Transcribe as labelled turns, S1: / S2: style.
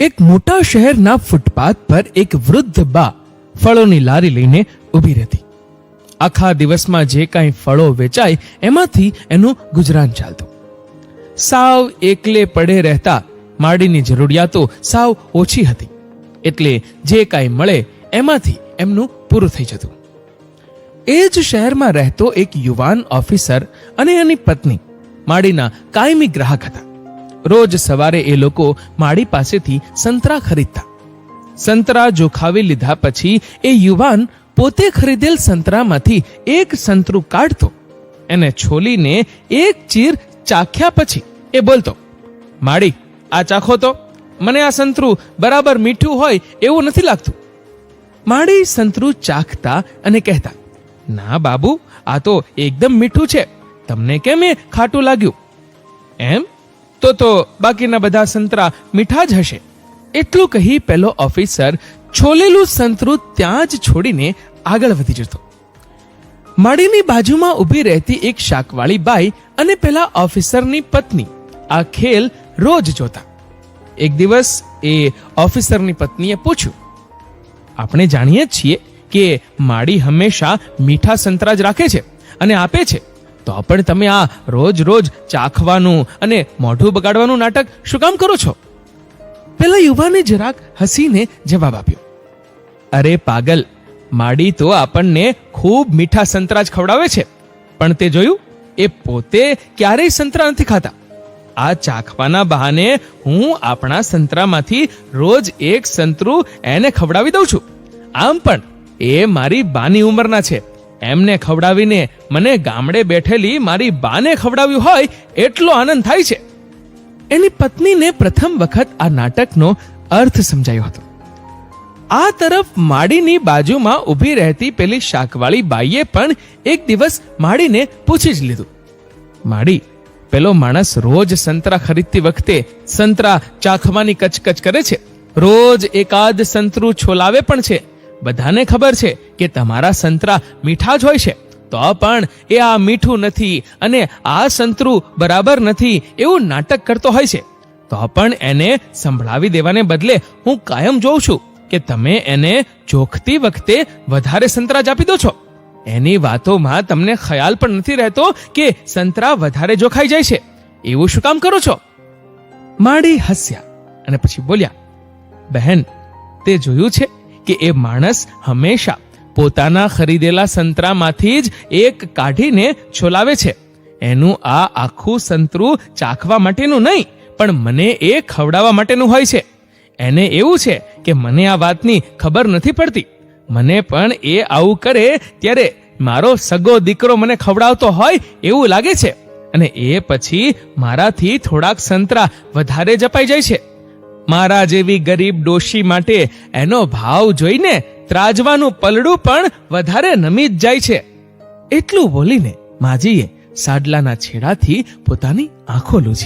S1: એક મોટા શહેરના ફૂટપાથ પર એક વૃદ્ધ બા ફળોની લારી લઈને ઊભી રહેતી. આખા દિવસમાં જે કાંઈ ફળો વેચાય, એમાંથી એનું ગુજરાન ચાલતું. સાવ એકલે પડે રહેતા માડીની જરૂરિયાતો સાવ ઓછી હતી. એટલે જે કાંઈ મળે, એમાંથી એમનું પૂરું થઈ જતું. એ જ શહેરમાં રહેતો એક યુવાન ઓફિસર અને એની પત્ની, માડીના કાયમી ગ્રાહક હતા. રોજ સવારે એ લોકો માડી પાસેથી સંતરા ખરીદતા. સંતરા જોખાવી લીધા પછી એ યુવાન પોતે ખરીદેલ સંતરામાંથી એક સંતરું કાઢતો એને છોલીને એક ચીર ચાખ્યા પછી એ બોલતો માડી આ ચાખો તો. મને આ સંતરું બરાબર મીઠું હોય એવું નથી લાગતું. માડી સંતરું ચાખતા અને કહેતા, ના બાબુ, આ તો એકદમ મીઠું છે. તમને કેમ એ ખાટું લાગ્યું? એમ? તો તો બાકીના બધા સંતરા મીઠા જ હશે. એટલું કહી પેલો ઓફિસર છોલેલું સંતરું ત્યાં જ છોડીને આગળ વધી જતો. માળીની બાજુમાં ઊભી રહેતી એક શાકવાળી બાઈ અને પેલા ઓફિસરની પત્ની આ ખેલ રોજ જોતા. એક દિવસ એ ઓફિસરની પત્નીએ પૂછ્યું, આપણે જાણીએ છીએ કે માડી હંમેશા મીઠા સંતરા જ રાખે છે અને આપે છે? તો પણ તમે આ રોજ રોજ ચાખવાનું અને મોઢું બગાડવાનું નાટક શું કામ કરો છો? પેલા યુવાને જરાક હસીને જવાબ આપ્યો. અરે પાગલ, માડી તો આપણને ખૂબ મીઠા સંતરા જ ખવડાવે છે. પણ તે જોયું, એ પોતે ક્યારેય સંતરા નથી ખાતા. આ ચાખવાના બહાને હું આપણા સંતરામાંથી રોજ એક સંતરું એને ખવડાવી દઉં છું. આમ પણ એ મારી બાની ઉંમરના છે. એમને ખવડાવીને મને ગામડે બેઠેલી મારી બાને ખવડાવ્યું હોય, એટલો આનંદ થાય છે. એની પત્નીને પ્રથમ વખત આ નાટકનો અર્થ સમજાયો હતો. આ તરફ માડીની બાજુમાં ઊભી રહેતી પેલી શાકવાળી બાઈએ પણ એક દિવસ માડીને પૂછી જ લીધું. માડી, પેલો માણસ રોજ સંતરા ખરીદતી વખતે સંતરા ચાખવાની કચકચ કરે છે. રોજ એકાદ સંતરું છોલાવે પણ છે. બધાને ખબર છે કે તમારા સંતરા મીઠા જ હોય છે. તો પણ એ આ મીઠું નથી અને આ સંતરું બરાબર નથી એવું નાટક કરતો હોય છે. તો પણ એને સંભળાવી દેવાને બદલે હું કાયમ જોઉં છું કે તમે એને જોખતી વખતે વધારે સંતરા જ આપી દો છો. એની વાતોમાં તમને ખ્યાલ પણ નથી રહેતો કે સંતરા વધારે જોખાઈ જાય છે. એવું શું કામ કરો છો? માડી હસ્યા અને પછી બોલ્યા, બહેન, તે જોયું છે? કે એ માણસ હંમેશા પોતાના ખરીદેલા સંતરામાંથી જ એક કાઢીને છોલાવે છે. એનું આ આખું સંતરું ચાખવા માટેનું નહીં, પણ મને એ ખવડાવવા માટેનું હોય છે. એને એવું છે કે મને આ વાતની ખબર નથી પડતી. મને પણ એ આવું કરે ત્યારે મારો સગો દીકરો મને ખવડાવતો હોય એવું લાગે છે. અને એ પછી મારાથી થોડાક સંતરા વધારે જપાઈ જાય છે. મારા જેવી ગરીબ ડોશી માટે એનો ભાવ જોઈને ત્રાજવાનું પલડું પણ વધારે નમી જ જાય છે. એટલું બોલીને માજીએ સાડલાના છેડાથી પોતાની આંખો લૂછી.